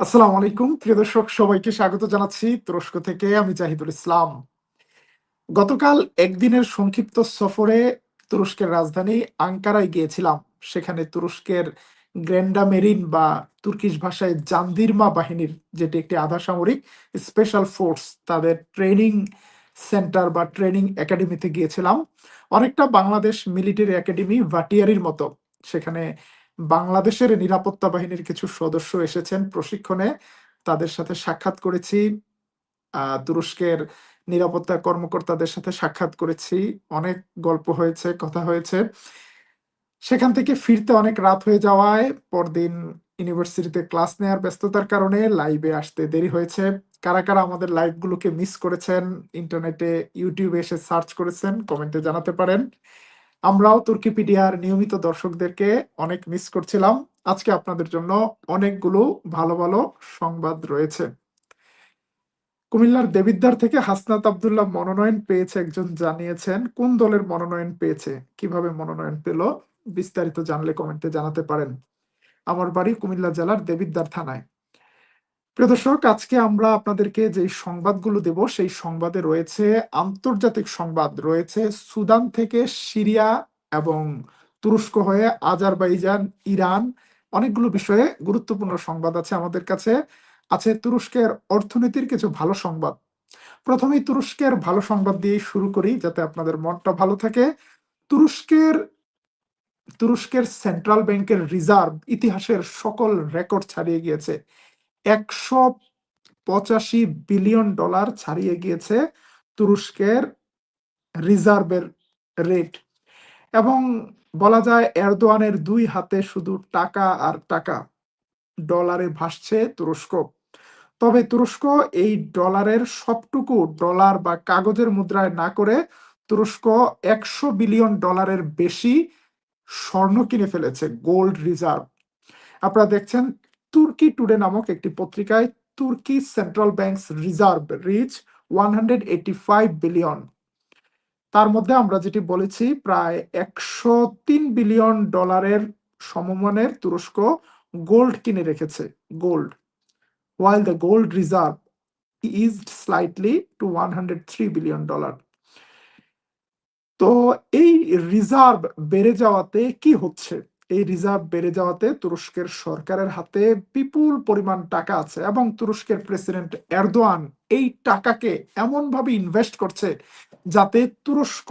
আসসালামু আলাইকুম। প্রিয় দর্শক, সবাইকে স্বাগত জানাচ্ছি তুরস্ক থেকে। আমি জাহিদুল ইসলাম। গতকাল একদিনের সংক্ষিপ্ত সফরে তুরস্কের রাজধানী আঙ্কারায় গিয়েছিলাম। সেখানে তুরস্কের গ্র্যান্ডা মেরিন বা তুর্কিশ ভাষায় জান্দিরমা বাহিনীর যেটি একটি আধা সামরিক স্পেশাল ফোর্স, তাদের ট্রেনিং সেন্টার বা ট্রেনিং একাডেমিতে গিয়েছিলাম। অনেকটা বাংলাদেশ মিলিটারি একাডেমি ভাটিয়ারির মতো। সেখানে বাংলাদেশের নিরাপত্তা বাহিনীর কিছু সদস্য এসেছেন প্রশিক্ষণে। তাদের সাথে সাক্ষাৎ করেছি। তুরস্কের নিরাপত্তা কর্মকর্তাদের সাথে সাক্ষাৎ করেছি। অনেক গল্প হয়েছে, কথা হয়েছে। সেখান থেকে ফিরতে অনেক রাত হয়ে যাওয়ায় পরদিন ইউনিভার্সিটিতে ক্লাস নেওয়ার ব্যস্ততার কারণে লাইভে আসতে দেরি হয়েছে। কারা কারা আমাদের লাইভগুলোকে মিস করেছেন, ইন্টারনেটে, ইউটিউবে এসে সার্চ করেছেন, কমেন্টে জানাতে পারেন। আমরাও তুর্কিপিডিয়ার নিয়মিত দর্শকদেরকে অনেক মিস করছিলাম। আজকে আপনাদের জন্য অনেকগুলো ভালো ভালো সংবাদ রয়েছে। কুমিল্লার দেবিদ্বার থেকে হাসনাত আবদুল্লাহ মনোনয়ন পেয়েছে একজন, জানিয়েছেন, কোন দলের মনোনয়ন পেয়েছে? কীভাবে মনোনয়ন পেল? বিস্তারিত জানলে কমেন্টে জানাতে পারেন। আমার বাড়ি কুমিল্লা জেলার দেবিদ্বার থানায়। প্রিয় দর্শক, আজকে আমরা আপনাদেরকে যে সংবাদগুলো দেব, সেই সংবাদে রয়েছে আন্তর্জাতিক সংবাদ, রয়েছে সুদান থেকে সিরিয়া এবং তুরস্ক হয়ে আজারবাইজান, ইরান, অনেকগুলো বিষয়ে গুরুত্বপূর্ণ সংবাদ আছে আমাদের কাছে। আছে তুরস্কের অর্থনীতির কিছু ভালো সংবাদ। প্রথমেই তুরস্কের ভালো সংবাদ দিয়ে শুরু করি, যাতে আপনাদের মনটা ভালো থাকে। তুরস্কের তুরস্কের সেন্ট্রাল ব্যাংকের রিজার্ভ ইতিহাসের সকল রেকর্ড ছাড়িয়ে গিয়েছে। একশো পঁচাশি বিলিয়ন ডলার ছাড়িয়ে গিয়েছে তুরস্কের রিজার্ভের রেট। এবং বলা যায় এরদোয়ানের দুই হাতে শুধু টাকা আর টাকা ডলারে ভাসছে তুরস্ক। তবে তুরস্ক এই ডলারের সবটুকু ডলার বা কাগজের মুদ্রায় না করে তুরস্ক একশো বিলিয়ন ডলারের বেশি স্বর্ণ কিনে ফেলেছে, গোল্ড রিজার্ভ। আপনারা দেখছেন তুর্কি টুডে নামক একটি পত্রিকায় Turkey central banks reserve reach one hundred five billion. তার মধ্যে আমরা যেটি বলেছি, প্রায় একশো তিন বিলিয়ন ডলারের সমমানের তুরস্ক গোল্ড কিনে রেখেছে, gold. While the gold reserve eased slightly to 103 billion dollar তো এই রিজার্ভ বেড়ে যাওয়াতে কি হচ্ছে? এই রিজার্ভ বেড়ে যাওয়াতে তুরস্কের সরকারের হাতে বিপুল পরিমাণ টাকা আছে এবং তুরস্কের প্রেসিডেন্ট এরদোয়ান এই টাকাকে এমন ভাবে ইনভেস্ট করছে যাতে তুরস্ক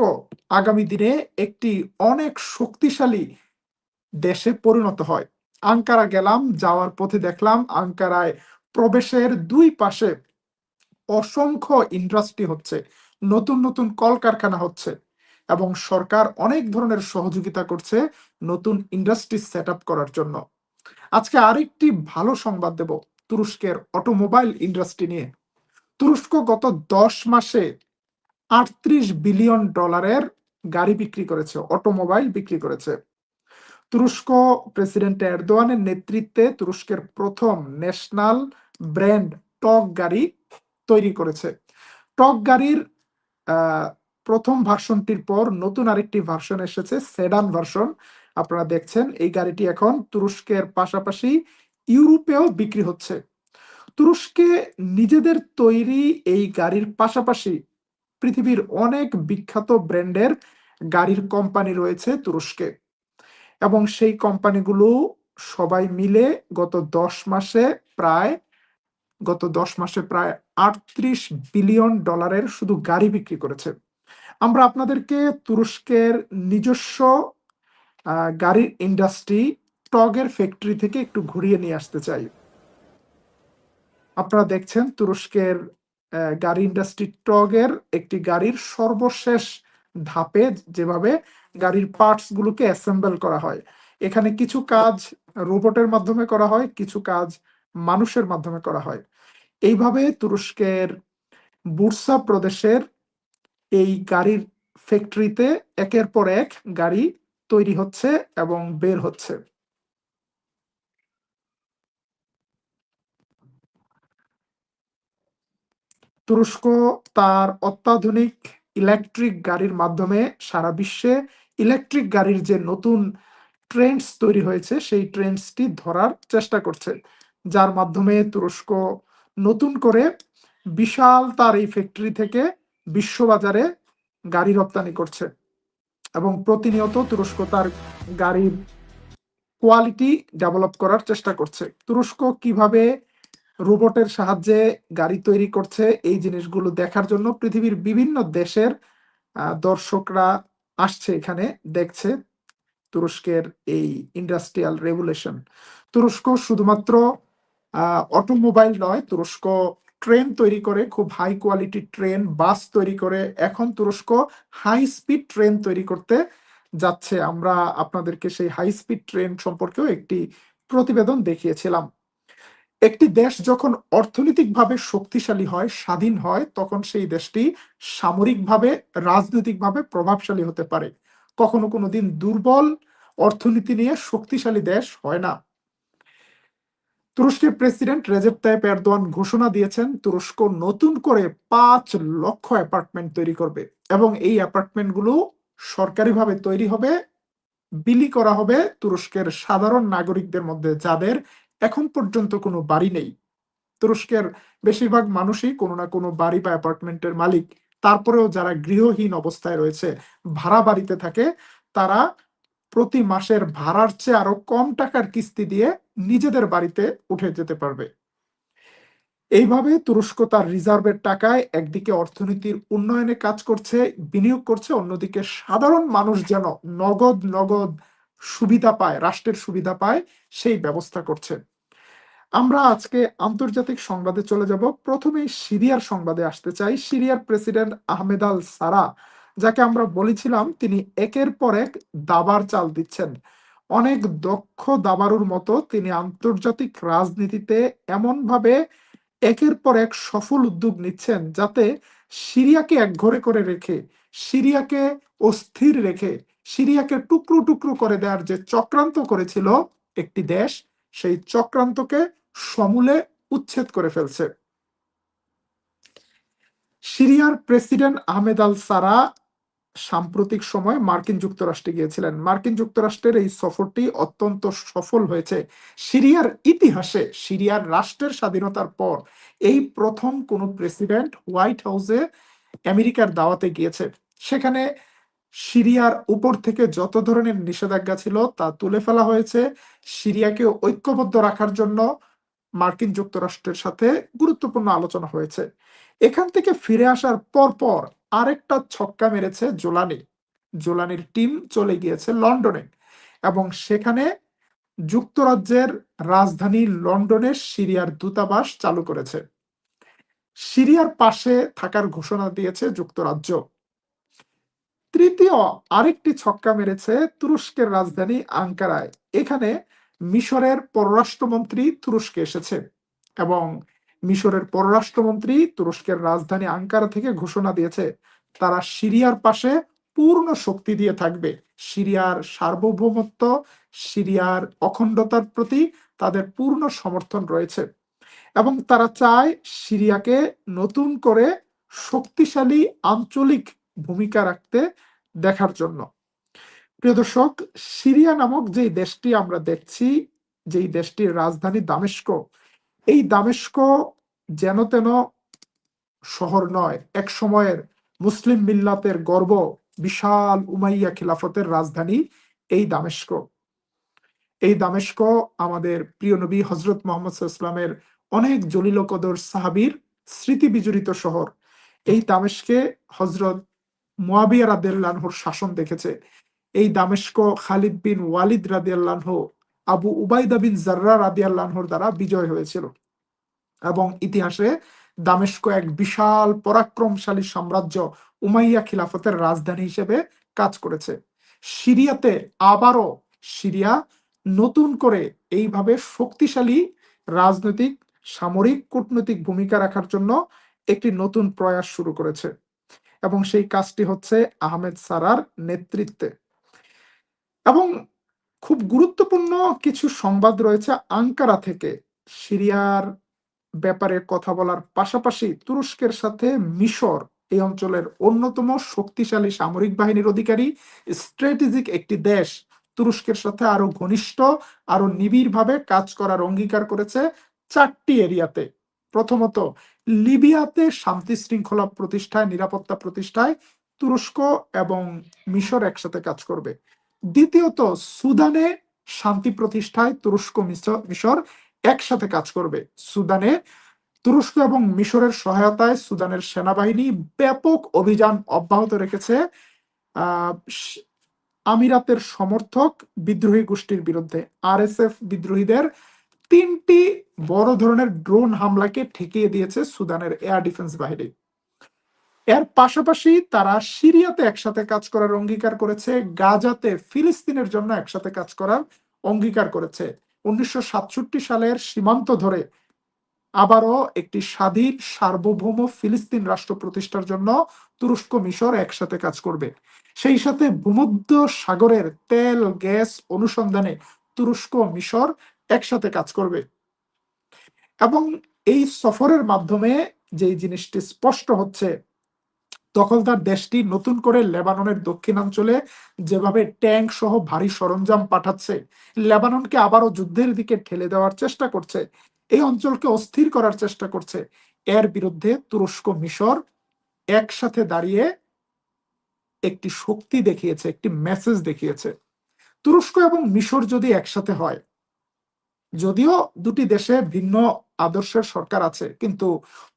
আগামী দিনে একটি অনেক শক্তিশালী দেশে পরিণত হয়। আঙ্কারা গেলাম, যাওয়ার পথে দেখলাম আঙ্কারায় প্রবেশের দুই পাশে অসংখ্য ইন্ডাস্ট্রি হচ্ছে, নতুন নতুন কলকারখানা হচ্ছে। এবং সরকার অনেক ধরনের সহযোগিতা করছে নতুন ইন্ডাস্ট্রি সেট করার জন্য। আজকে আরেকটি ভালো সংবাদ দেব তুরস্কের অটোমোবাইল ইন্ডাস্ট্রি নিয়ে। তুরস্ক গত দশ মাসে আটত্রিশ বিলিয়ন ডলারের গাড়ি বিক্রি করেছে অটোমোবাইল বিক্রি করেছে। তুরস্ক প্রেসিডেন্ট এরদোয়ানের নেতৃত্বে তুরস্কের প্রথম ন্যাশনাল ব্র্যান্ড টক গাড়ি তৈরি করেছে। টক গাড়ির প্রথম ভার্সনটির পর নতুন আরেকটি ভার্সন এসেছে, সেডান ভার্সন। আপনারা দেখছেন, এই গাড়িটি এখন তুরস্কের পাশাপাশি ইউরোপেও বিক্রি হচ্ছে। তুরস্কে নিজেদের তৈরি এই গাড়ির পাশাপাশি পৃথিবীর অনেক বিখ্যাত ব্র্যান্ডের গাড়ির কোম্পানি রয়েছে তুরস্কে। এবং সেই কোম্পানিগুলো সবাই মিলে গত দশ মাসে প্রায়, গত দশ মাসে প্রায় আটত্রিশ বিলিয়ন ডলারের শুধু গাড়ি বিক্রি করেছে। আমরা আপনাদেরকে তুরস্কের নিজস্ব গাড়ির ইন্ডাস্ট্রি টগের ফ্যাক্টরি থেকে একটু ঘুরিয়ে নিয়ে আসতে চাই। আপনারা দেখছেন তুরস্কের গাড়ি ইন্ডাস্ট্রি টগের একটি গাড়ির সর্বশেষ ধাপে যেভাবে গাড়ির পার্টস গুলোকে অ্যাসেম্বল করা হয়। এখানে কিছু কাজ রোবটের মাধ্যমে করা হয়, কিছু কাজ মানুষের মাধ্যমে করা হয়। এইভাবে তুরস্কের বুরসা প্রদেশের এই গাড়ির ফ্যাক্টরিতে একের পর এক গাড়ি তৈরি হচ্ছে এবং বের হচ্ছে। তুরস্ক তার অত্যাধুনিক ইলেকট্রিক গাড়ির মাধ্যমে সারা বিশ্বে ইলেকট্রিক গাড়ির যে নতুন ট্রেন্ডস তৈরি হয়েছে, সেই ট্রেন্ডসটি ধরার চেষ্টা করছে। যার মাধ্যমে তুরস্ক নতুন করে বিশাল তার এই ফ্যাক্টরি থেকে বিশ্ববাজারে গাড়ি রপ্তানি করছে এবং প্রতিনিয়ত তুরস্ক তার গাড়ির কোয়ালিটি ডেভেলপ করার চেষ্টা করছে। তুরস্ক কীভাবে রোবটের সাহায্যে গাড়ি তৈরি করছে, এই জিনিসগুলো দেখার জন্য পৃথিবীর বিভিন্ন দেশের দর্শকরা আসছে এখানে, দেখছে তুরস্কের এই ইন্ডাস্ট্রিয়াল রেভুলেশন তুরস্ক শুধুমাত্র অটোমোবাইল নয়, তুরস্ক ট্রেন তৈরি করে, খুব হাই কোয়ালিটি ট্রেন, বাস তৈরি করে, এখন তুরস্ক হাই স্পিড ট্রেন তৈরি করতে যাচ্ছে। আমরা আপনাদেরকে সেই হাই স্পিড ট্রেন সম্পর্কেও একটি প্রতিবেদন দেখিয়েছিলাম। একটি দেশ যখন অর্থনৈতিকভাবে শক্তিশালী হয়, স্বাধীন হয়, তখন সেই দেশটি সামরিকভাবে, রাজনৈতিকভাবে প্রভাবশালী হতে পারে। কখনো কোনো দিন দুর্বল অর্থনীতি নিয়ে শক্তিশালী দেশ হয় না। তুরস্কের প্রেসিডেন্ট রেজেপ তাইপ এরদোয়ান ঘোষণা দিয়েছেন, তুরস্ক নতুন করে পাঁচ লক্ষ অ্যাপার্টমেন্ট তৈরি করবে এবং এই অ্যাপার্টমেন্টগুলো সরকারিভাবে তৈরি হবে, বিলি করা হবে তুরস্কের সাধারণ নাগরিকদের মধ্যে যাদের এখন পর্যন্ত কোনো বাড়ি নেই। তুরস্কের বেশিরভাগ মানুষই কোনো না কোনো বাড়ি বা অ্যাপার্টমেন্টের মালিক। তারপরেও যারা গৃহহীন অবস্থায় রয়েছে, ভাড়া বাড়িতে থাকে, তারা প্রতি মাসের ভাড়ার চেয়ে আরও কম টাকার কিস্তি দিয়ে নিজেদের বাড়িতে উঠে যেতে পারবে। এইভাবে তুরস্ক তার রিজার্ভের টাকায় একদিকে অর্থনীতির উন্নয়নে কাজ করছে, বিনিয়োগ করছে, অন্যদিকে সাধারণ মানুষ যেন নগদ নগদ সুবিধা পায়, রাষ্ট্রের সুবিধা পায়, সেই ব্যবস্থা করছে। আমরা আজকে আন্তর্জাতিক সংবাদে চলে যাব। প্রথমে সিরিয়ার সংবাদে আসতে চাই। সিরিয়ার প্রেসিডেন্ট আহমেদ আল সারা, যাকে আমরা বলেছিলাম তিনি একের পর এক দাবার চাল দিচ্ছেন। অনেক দক্ষ দাবারুর মতো তিনি আন্তর্জাতিক রাজনীতিতে এমনভাবে একের পর এক সফল উদ্যোগ নিচ্ছেন যাতে সিরিয়াকে একঘরে করে রেখে, সিরিয়াকে অস্থির রেখে, সিরিয়াকে টুকরো টুকরো করে দেওয়ার যে চক্রান্ত করেছিল একটি দেশ, সেই চক্রান্তকে সমূলে উচ্ছেদ করে ফেলছে। সিরিয়ার প্রেসিডেন্ট আহমেদ আল সারা সাম্প্রতিক সময় মার্কিন যুক্তরাষ্ট্রে গিয়েছিলেন। মার্কিন যুক্তরাষ্ট্রের এই সফরটি অত্যন্ত সফল হয়েছে। সিরিয়ার ইতিহাসে, সিরিয়ার রাষ্ট্রের স্বাধীনতার পর এই প্রথম কোন প্রেসিডেন্ট হোয়াইট হাউসে আমেরিকার দাওয়াতে গিয়েছে। সেখানে সিরিয়ার উপর থেকে যত ধরনের নিষেধাজ্ঞা ছিল তা তুলে ফেলা হয়েছে। সিরিয়াকে ঐক্যবদ্ধ রাখার জন্য মার্কিন যুক্তরাষ্ট্রের সাথে গুরুত্বপূর্ণ আলোচনা হয়েছে। এখান থেকে ফিরে আসার পর পর আরেকটা ছক্কা মেরেছে জোলানি। জোলানির টিম চলে গিয়েছে লন্ডনে এবং সেখানে যুক্তরাজ্যের রাজধানী লন্ডনে সিরিয়ার দূতাবাস চালু করেছে। সিরিয়ার পাশে থাকার ঘোষণা দিয়েছে যুক্তরাজ্য। তৃতীয় আরেকটি ছক্কা মেরেছে তুরস্কের রাজধানী আঙ্কারায়। এখানে মিশরের পররাষ্ট্রমন্ত্রী তুরস্কে এসেছে এবং মিশরের পররাষ্ট্রমন্ত্রী, তুরস্কের রাজধানী আঙ্কারা থেকে ঘোষণা দিয়েছে, তারা সিরিয়ার পাশে পূর্ণ শক্তি দিয়ে থাকবে। সিরিয়ার সার্বভৌমত্ব, সিরিয়ার অখণ্ডতার প্রতি তাদের পূর্ণ সমর্থন রয়েছে। এবং তারা চায় সিরিয়াকে নতুন করে শক্তিশালী আঞ্চলিক ভূমিকা রাখতে দেখার জন্য। প্রিয় দর্শক, সিরিয়া নামক যে দেশটি আমরা দেখছি, যেই দেশটির রাজধানী দামেস্ক, এই দামেস্ক যেন তেন শহর নয়, এক সময়ের মুসলিম মিল্লাতের গর্ব বিশাল উমাইয়া খিলাফতের রাজধানী এই দামেস্ক। এই দামেস্ক আমাদের প্রিয় নবী হজরত মোহাম্মদ ইসলামের অনেক জলিল কদর সাহাবির স্মৃতি বিজড়িত শহর। এই দামেস্কে হজরত মোয়াবিয়া রাদিয়াল্লাহর শাসন দেখেছে। এই দামেস্ক খালিদ বিন ওয়ালিদ রাদিয়াল্লাহ আবু উবাইদা বিন জার্রা রাদিয়াল্লাহর দ্বারা বিজয় হয়েছিল। এবং ইতিহাসে দামেস্ক এক বিশাল পরাক্রমশালী সাম্রাজ্য উমাইয়া খিলাফতের রাজধানী হিসেবে কাজ করেছে। সিরিয়াতে আবারও সিরিয়া নতুন করে এইভাবে শক্তিশালী রাজনৈতিক, সামরিক, কূটনৈতিক ভূমিকা রাখার জন্য একটি নতুন প্রয়াস শুরু করেছে এবং সেই কাজটি হচ্ছে আহমেদ সারার নেতৃত্বে। এবং খুব গুরুত্বপূর্ণ কিছু সংবাদ রয়েছে আঙ্কারা থেকে। সিরিয়ার ব্যাপারে কথা বলার পাশাপাশি তুরস্কের সাথে মিশর এই অঞ্চলের অন্যতম শক্তিশালী সামরিক বাহিনীর অধিকারী, স্ট্র্যাটেজিক একটি দেশ। তুরস্কের সাথে আরও ঘনিষ্ঠ, আরও নিবিড় ভাবে কাজ করার অঙ্গীকার করেছে চারটি এরিয়াতে। প্রথমত, লিবিয়াতে শান্তি শৃঙ্খলা প্রতিষ্ঠায়, নিরাপত্তা প্রতিষ্ঠায় তুরস্ক এবং মিশর একসাথে কাজ করবে। দ্বিতীয়ত, সুদানে শান্তি প্রতিষ্ঠায় তুরস্ক মিশর একসাথে কাজ করবে। সুদানে তুরস্ক এবং মিশরের সহায়তায় সুদানের সেনাবাহিনী ব্যাপক অভিযান অব্যাহত রেখেছে। আমিরাতের সমর্থক বিদ্রোহী গোষ্ঠীর বিরুদ্ধে। আরএসএফ বিদ্রোহীদের তিনটি বড় ধরনের ড্রোন হামলাকে ঠেকিয়ে দিয়েছে সুদানের এয়ার ডিফেন্স বাহিনী। এর পাশাপাশি তারা সিরিয়াতে একসাথে কাজ করার অঙ্গীকার করেছে। গাজাতে ফিলিস্তিনের জন্য একসাথে কাজ করার অঙ্গীকার করেছে। উনিশশো সাতষট্টি সালের সীমান্ত ধরে আবারও একটি স্বাধীন সার্বভৌম ফিলিস্তিন রাষ্ট্র প্রতিষ্ঠার জন্য তুরস্ক মিশর একসাথে কাজ করবে। সেই সাথে ভূমধ্য সাগরের তেল, গ্যাস অনুসন্ধানে তুরস্ক মিশর একসাথে কাজ করবে। এবং এই সফরের মাধ্যমে যে জিনিসটি স্পষ্ট হচ্ছে দখলদার দেশটি নতুন করে লেবাননের দক্ষিণাঞ্চলে যেভাবে ট্যাঙ্ক সহ ভারী সরঞ্জাম পাঠাচ্ছে, লেবাননকে আবারও যুদ্ধের দিকে ঠেলে দেওয়ার চেষ্টা করছে, এই অঞ্চলকে অস্থির করার চেষ্টা করছে। এর বিরুদ্ধে তুরস্ক মিশর একসাথে দাঁড়িয়ে একটি শক্তি দেখিয়েছে, একটি মেসেজ দেখিয়েছে। তুরস্ক এবং মিশর যদি একসাথে হয়, যদিও দুটি দেশে ভিন্ন আদর্শের সরকার আছে, কিন্তু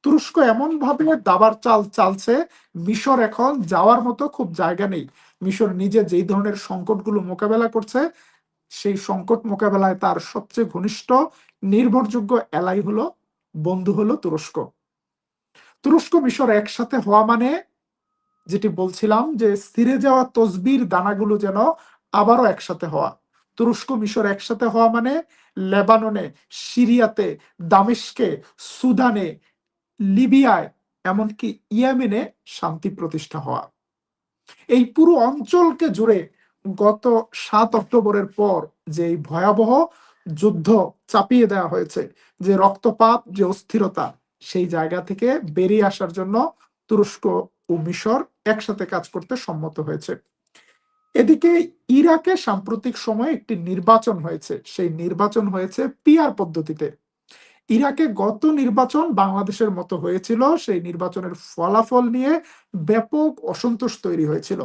তুরস্ক এমন ভাবে দাবার চাল চালছে, মিশর এখন যাওয়ার মতো খুব জায়গা নেই। মিশর নিজে যেই ধরনের সংকটগুলো মোকাবেলা করছে, সেই সংকট মোকাবেলায় তার সবচেয়ে ঘনিষ্ঠ, নির্ভরযোগ্য এলাই হলো, বন্ধু হলো তুরস্ক। তুরস্ক, মিশর একসাথে হওয়া মানে যেটি বলছিলাম যে স্থিরে যাওয়া তসবির দানাগুলো যেন আবারও একসাথে হওয়া। তুরস্ক, মিশর একসাথে হওয়া মানে লেবাননে, সিরিয়াতে, দামেস্কে, সুদানে, লিবিয়ায়, এমনকি ইয়েমেনে শান্তি প্রতিষ্ঠা হওয়া। এই পুরো অঞ্চলকে জুড়ে গত সাত অক্টোবরের পর যে ভয়াবহ যুদ্ধ চাপিয়ে দেওয়া হয়েছে, যে রক্তপাত, যে অস্থিরতা, সেই জায়গা থেকে বেরিয়ে আসার জন্য তুরস্ক ও মিশর একসাথে কাজ করতে সম্মত হয়েছে। এদিকে ইরাকে সাম্প্রতিক সময়ে একটি নির্বাচন হয়েছে। সেই নির্বাচন হয়েছে পিআর পদ্ধতিতে। ইরাকে গত নির্বাচন বাংলাদেশের মতো হয়েছিল। সেই নির্বাচনের ফলাফল নিয়ে ব্যাপক অসন্তোষ তৈরি হয়েছিল,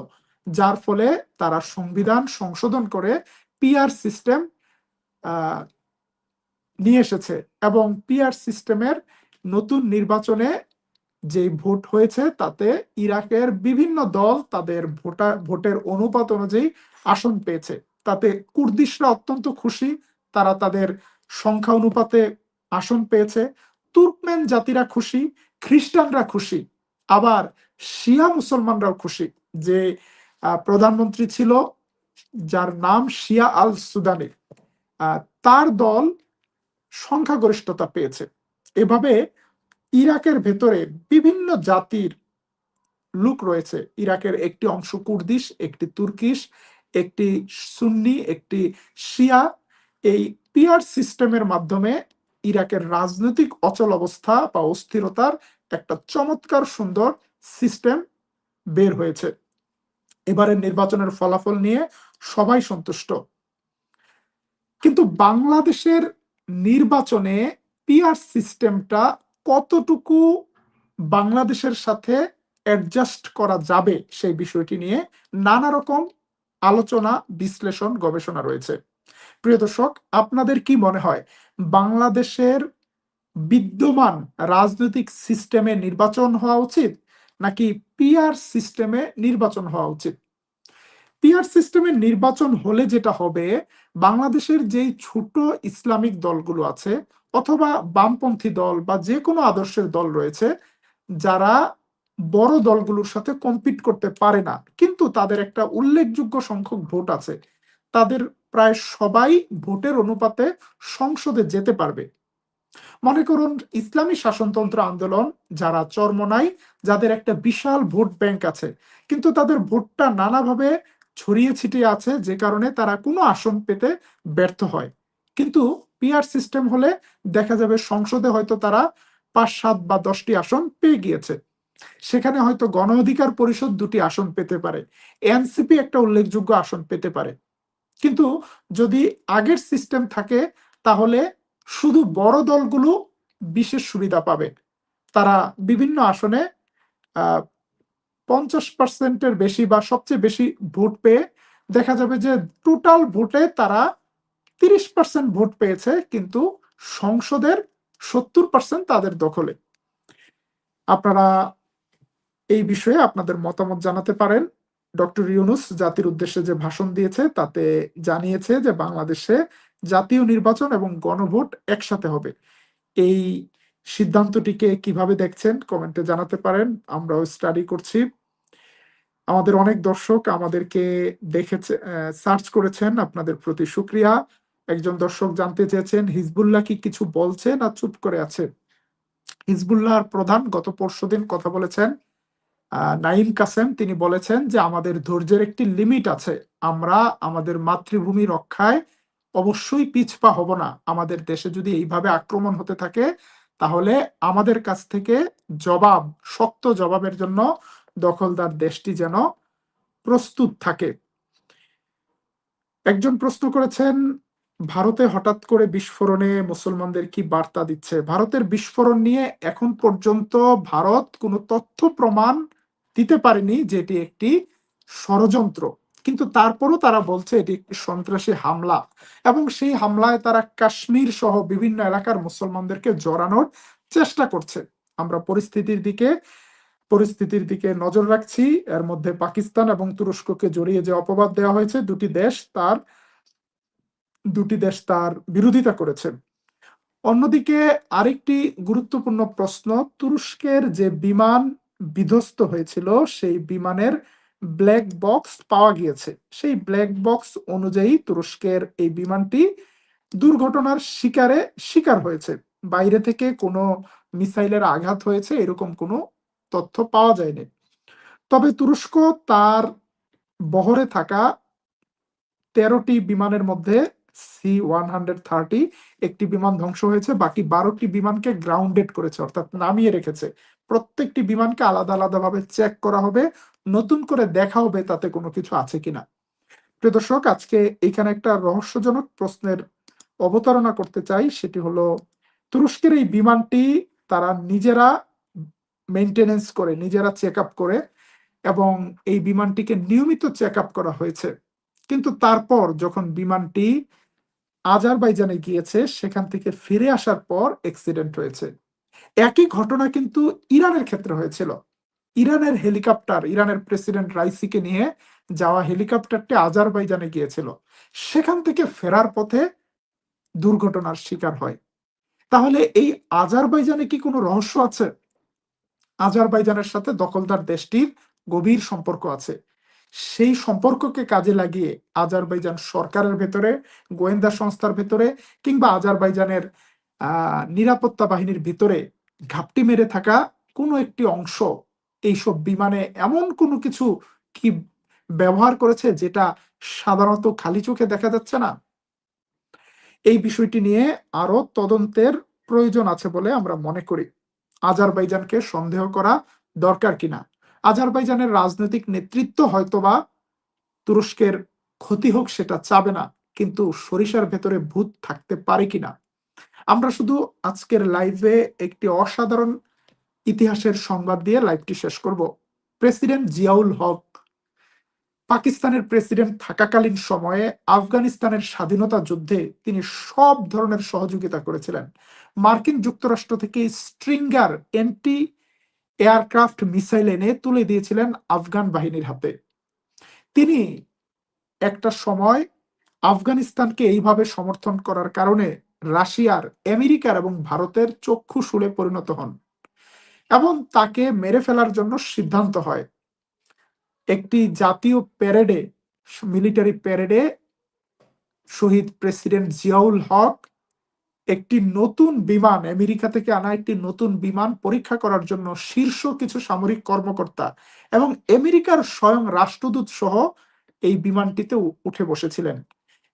যার ফলে তারা সংবিধান সংশোধন করে পিআর সিস্টেম নিয়ে এসেছে এবং পিয়ার সিস্টেমের নতুন নির্বাচনে যে ভোট হয়েছে তাতে ইরাকের বিভিন্ন দল তাদের ভোটার, ভোটের অনুপাত অনুযায়ী আসন পেয়েছে। তাতে কুর্দিশরা অত্যন্ত খুশি, তারা তাদের সংখ্যা অনুপাতে আসন পেয়েছে। তুর্কমেন জাতিরা খুশি, খ্রিস্টানরা খুশি, আবার শিয়া মুসলমানরাও খুশি। যে প্রধানমন্ত্রী ছিল, যার নাম শিয়া আল সুদানি তার দল সংখ্যাগরিষ্ঠতা পেয়েছে। এভাবে ইরাকের ভেতরে বিভিন্ন জাতির লোক রয়েছে। ইরাকের একটি অংশ কুর্দিশ, একটি তুর্কিশ, একটি সুন্নি, একটি শিয়া। এই পিয়ার সিস্টেমের মাধ্যমে ইরাকের রাজনৈতিক অচল অবস্থা বা অস্থিরতার একটা চমৎকার সুন্দর সিস্টেম বের হয়েছে। এবারের নির্বাচনের ফলাফল নিয়ে সবাই সন্তুষ্ট। কিন্তু বাংলাদেশের নির্বাচনে পিয়ার সিস্টেমটা কতটুকু বাংলাদেশের সাথে অ্যাডজাস্ট করা যাবে সেই বিষয়টি নিয়ে নানা রকম আলোচনা, বিশ্লেষণ, গবেষণা রয়েছে। প্রিয় দর্শক, আপনাদের কি মনে হয়, বাংলাদেশের বিদ্যমান রাজনৈতিক সিস্টেমে নির্বাচন হওয়া উচিত নাকি পিআর সিস্টেমে নির্বাচন হওয়া উচিত? পিআর সিস্টেমের নির্বাচন হলে যেটা হবে, বাংলাদেশের যেই ছোট ইসলামিক দলগুলো আছে অথবা বামপন্থী দল বা যে কোনো আদর্শের দল রয়েছে, যারা বড় দলগুলোর সাথে কম্পিট করতে পারে না, কিন্তু তাদের একটা উল্লেখযোগ্য সংখ্যক ভোট আছে। তাদের প্রায় সবাই ভোটের অনুপাতে সংসদে যেতে পারবে। মনে করুন, ইসলামী শাসনতন্ত্র আন্দোলন যারা চরমনাই, যাদের একটা বিশাল ভোট ব্যাংক আছে, কিন্তু তাদের ভোটটা নানাভাবে ছড়িয়ে ছিটিয়ে আছে যে কারণে তারা কোনো আসন পেতে ব্যর্থ হয়। কিন্তু পিআর সিস্টেম হলে দেখা যাবে সংসদে হয়তো তারা পাঁচ, সাত বা দশটি আসন পেয়ে গিয়েছে। সেখানে হয়তো গণ অধিকার পরিষদ দুটি আসন পেতে পারে। এনসিপি একটা উল্লেখযোগ্য আসন পেতে পারে। কিন্তু যদি আগের সিস্টেম থাকে, তাহলে শুধু বড় দলগুলো বিশেষ সুবিধা পাবে। তারা বিভিন্ন আসনে পঞ্চাশ পার্সেন্টের বেশি বা সবচেয়ে বেশি ভোট পেয়ে দেখা যাবে যে টোটাল ভোটে তারা তিরিশ পার্সেন্ট ভোট পেয়েছে, কিন্তু সংসদের সত্তর পার্সেন্ট তাদের দখলে। আপনারা এই বিষয়ে আপনাদের মতামত জানাতে পারেন। ডক্টর ইউনুস জাতির উদ্দেশ্যে যে ভাষণ দিয়েছে, তাতে জানিয়েছে যে বাংলাদেশে জাতীয় নির্বাচন এবং গণভোট একসাথে হবে। এই সিদ্ধান্তটিকে কীভাবে দেখছেন, কমেন্টে জানাতে পারেন, আমরাও স্টাডি করছি। আমাদের অনেক দর্শক আমাদেরকে দেখেছে সার্চ করেছেন, আপনাদের প্রতি সুক্রিয়া। একজন দর্শক জানতে চেয়েছেন, হিজবুল্লাহ কি কিছু বলছে না চুপ করে আছে? হিজবুল্লাহর প্রধান গত পরশুদিন কথা বলেছেন নাইম কাসেম, তিনি বলেছেন যে আমাদের ধৈর্যের একটি লিমিট আছে। আমরা আমাদের মাতৃভূমি রক্ষায় অবশ্যই পিছপা হব না। আমাদের দেশে যদি এইভাবে আক্রমণ হতে থাকে তাহলে আমাদের কাছ থেকে জবাব, শক্ত জবাবের জন্য দখলদার দেশটি যেন প্রস্তুত থাকে। একজন প্রশ্ন করেছেন, ভারতে হঠাৎ করে বিস্ফোরণে মুসলমানদের কি বার্তা দিচ্ছে? ভারতের বিস্ফোরণ নিয়ে এখন পর্যন্ত ভারত কোনো তথ্য প্রমাণ দিতে পারেনি যে এটি একটি ষড়যন্ত্র। কিন্তু তারপরও তারা বলছে এটি একটি সন্ত্রাসী হামলা এবং সেই হামলায় তারা কাশ্মীর সহ বিভিন্ন এলাকার মুসলমানদেরকে জড়ানোর চেষ্টা করছে। আমরা পরিস্থিতির দিকে পরিস্থিতির দিকে নজর রাখছি। এর মধ্যে পাকিস্তান এবং তুরস্ককে জড়িয়ে যে অপবাদ দেওয়া হয়েছে, দুটি দেশ তার, দুটি দেশ তার বিরোধিতা করেছে। অন্যদিকে আরেকটি গুরুত্বপূর্ণ প্রশ্ন, তুরস্কের যে বিমান বিধ্বস্ত হয়েছিল, সেই বিমানের ব্ল্যাক বক্স পাওয়া গিয়েছে। সেই ব্ল্যাক বক্স অনুযায়ী তুরস্কের এই বিমানটি দুর্ঘটনার শিকারে শিকার হয়েছে। বাইরে থেকে কোনো মিসাইলের আঘাত হয়েছে, এরকম কোনো তথ্য পাওয়া যায়নি। তবে তুরস্ক তার বহরে থাকা তেরোটি বিমানের মধ্যে সি ওয়ান হান্ড্রেড থার্টি একটি বিমান ধ্বংস হয়েছে, বাকি বারোটি বিমানকে গ্রাউন্ডেড করেছে, অর্থাৎ নামিয়ে রেখেছে। প্রত্যেকটি বিমানকে আলাদা আলাদা ভাবে চেক করা হবে নতুন করে দেখা হবে তাতে কোনো কিছু আছে কিনা? প্রিয় দর্শক, আজকে এখানে একটা রহস্যজনক প্রশ্নের অবতারণা করতে চাই। সেটি হলো, তুরস্কের এই বিমানটি তারা নিজেরা মেনটেনেন্স করে, নিজেরা চেক আপ করে এবং এই বিমানটিকে নিয়মিত চেক আপ করা হয়েছে। কিন্তু তারপর যখন বিমানটি আজারবাইজানে গিয়েছে, সেখান থেকে ফিরে আসার পর অ্যাক্সিডেন্ট হয়েছে। একই ঘটনা কিন্তু ইরানের ক্ষেত্রে হয়েছিল। ইরানের হেলিকপ্টার, ইরানের প্রেসিডেন্ট রাইসিকে নিয়ে যাওয়া হেলিকপ্টারটি আজারবাইজানে গিয়েছিল। সেখান থেকে ফেরার পথে দুর্ঘটনার শিকার হয়। তাহলে এই আজারবাইজানে কি কোনো রহস্য আছে? আজারবাইজানের সাথে দখলদার দেশটির গভীর সম্পর্ক আছে। সেই সম্পর্ককে কাজে লাগিয়ে আজারবাইজান সরকারের ভেতরে, গোয়েন্দা সংস্থার ভেতরে কিংবা আজারবাইজানের নিরাপত্তা বাহিনীর ভিতরে ঘাপটি মেরে থাকা কোনো একটি অংশ এইসব বিমানে এমন কোনো কিছু কি ব্যবহার করেছে যেটা সাধারণত খালি চোখে দেখা যাচ্ছে না? এই বিষয়টি নিয়ে আরও তদন্তের প্রয়োজন আছে বলে আমরা মনে করি। আজারবাইজানকে সন্দেহ করা দরকার কিনা? আজারবাইজানের রাজনৈতিক নেতৃত্ব হয়তোবা তুরস্কের ক্ষতি হোক সেটা চাবে না, কিন্তু সরিষার ভেতরে ভূত থাকতে পারে কিনা? আমরা শুধু আজকের লাইভে একটি অসাধারণ ইতিহাসের সংবাদ দিয়ে লাইভটি শেষ করব। প্রেসিডেন্ট জিয়াউল হক, পাকিস্তানের প্রেসিডেন্ট থাকাকালীন সময়ে আফগানিস্তানের স্বাধীনতা যুদ্ধে তিনি সব ধরনের সহযোগিতা করেছিলেন। মার্কিন যুক্তরাষ্ট্র থেকে স্ট্রিঙ্গার এন্টি এয়ারক্রাফট মিসাইল এনে তুলে দিয়েছিলেন আফগান বাহিনীর হাতে। তিনি একটা সময় আফগানিস্তানকে এইভাবে সমর্থন করার কারণে রাশিয়ার, আমেরিকার এবং ভারতের চক্ষু শুলে পরিণত হন। এবং তাকে মেরে ফেলার জন্য সিদ্ধান্ত হয়। একটি জাতীয় প্যারেডে মিলিটারি প্যারেডে শহীদ প্রেসিডেন্ট জিয়াউল হক একটি নতুন বিমান, আমেরিকা থেকে আনা একটি নতুন বিমান পরীক্ষা করার জন্য শীর্ষ কিছু সামরিক কর্মকর্তা এবং আমেরিকার স্বয়ং রাষ্ট্রদূত সহ এই বিমানটিতে উঠে বসেছিলেন।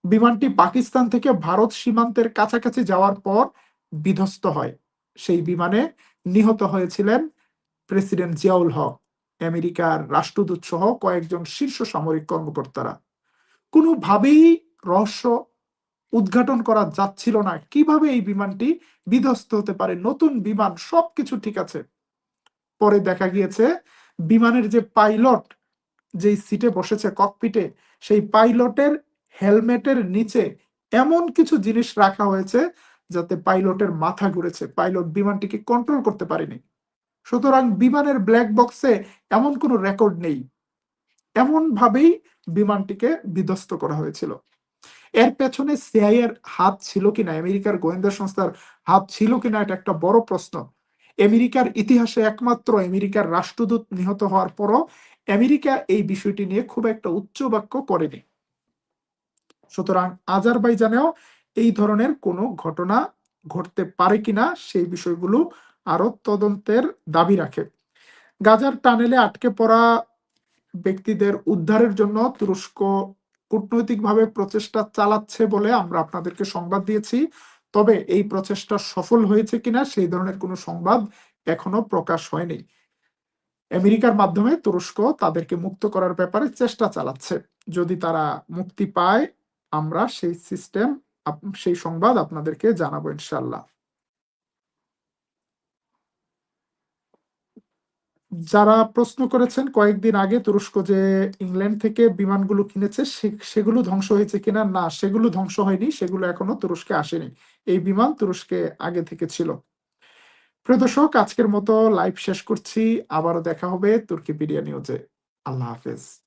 বিমানটি পাকিস্তান থেকে ভারত সীমান্তের কাছাকাছি যাওয়ার পর বিধ্বস্ত হয়। সেই বিমানে নিহত হয়েছিলেন প্রেসিডেন্ট জিয়াউল হক, আমেরিকার রাষ্ট্রদূত সহ কয়েকজন শীর্ষ সামরিক কর্মকর্তারা। কোনোভাবেই রহস্য উদ্ঘাটন করা যাচ্ছিল না। কীভাবে এই বিমানটি বিধ্বস্ত হতে পারে? নতুন বিমান সবকিছু ঠিক আছে। পরে দেখা গিয়েছে, বিমানের যে পাইলট যেই সিটে বসেছে ককপিটে, সেই পাইলটের হেলমেটের নিচে এমন কিছু জিনিস রাখা হয়েছে যাতে পাইলটের মাথা ঘুরেছে, পাইলট বিমানটিকে কন্ট্রোল করতে পারেনি। সুতরাং বিমানের ব্ল্যাক বক্সে এমন কোনো রেকর্ড নেই। এমন ভাবেই বিমানটিকে বিধ্বস্ত করা হয়েছিল। এর পেছনে সিআই এর হাত ছিল কিনা আমেরিকার গোয়েন্দা সংস্থার হাত ছিল কিনা এটা একটা বড় প্রশ্ন। আমেরিকার ইতিহাসে একমাত্র আমেরিকার রাষ্ট্রদূত নিহত হওয়ার পরও আমেরিকা এই বিষয়টি নিয়ে খুব একটা উচ্চ বাক্য করেনি। সুতরাং আজারবাইজানেও এই ধরনের কোনো ঘটনা ঘটতে পারে কিনা সেই বিষয়গুলো আরও তদন্তের দাবি রাখে। গাজার টানেলে আটকে পড়া ব্যক্তিদের উদ্ধারের জন্য তুরস্ক কূটনৈতিকভাবে প্রচেষ্টা চালাচ্ছে বলে আমরা আপনাদেরকে সংবাদ দিয়েছি। তবে এই প্রচেষ্টা সফল হয়েছে কিনা সেই ধরনের কোনো সংবাদ এখনও প্রকাশ হয়নি। আমেরিকার মাধ্যমে তুরস্ক তাদেরকে মুক্ত করার ব্যাপারে চেষ্টা চালাচ্ছে। যদি তারা মুক্তি পায়, আমরা সেই সিস্টেম সেই সংবাদ আপনাদেরকে জানাব ইনশাল্লাহ যারা প্রশ্ন করেছেন কয়েকদিন আগে তুরস্ক যে ইংল্যান্ড থেকে বিমানগুলো কিনেছে সেগুলো ধ্বংস হয়েছে কিনা? না, সেগুলো ধ্বংস হয়নি, সেগুলো এখনও তুরস্কে আসেনি। এই বিমান তুরস্কে আগে থেকে ছিল। প্রিয় দর্শক, আজকের মতো লাইভ শেষ করছি। আবারও দেখা হবে তুর্কিপিডিয়া নিউজে। আল্লাহ হাফেজ।